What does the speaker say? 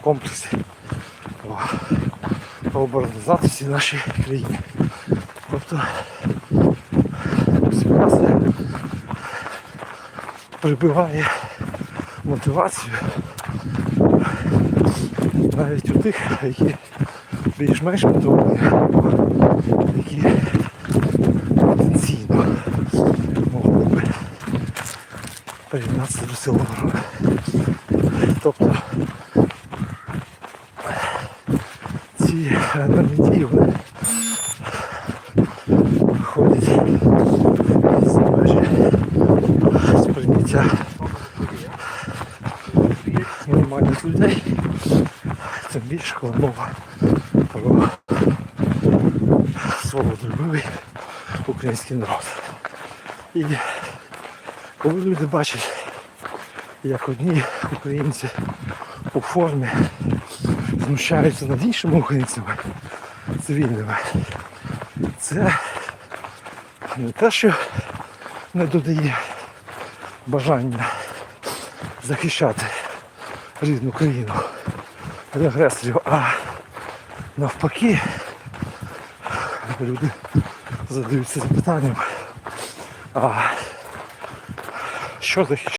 комплексі по, оборонізації нашої країни. Тобто співпраця прибиває мотивацію навіть у тих, які більш-менш мотивовані, які приєднатися до сил оборони. Тобто ці енергії дії вони виходять з межі сприйняття нормальних людей. Тим більше, коли мова про свободолюбивий український народ. І коли люди бачать, як одні українці у формі знущаються над іншими українцями цивільними, це не те, що не додає бажання захищати рідну країну від агресорів, а навпаки люди задаються запитанням, а що захищати?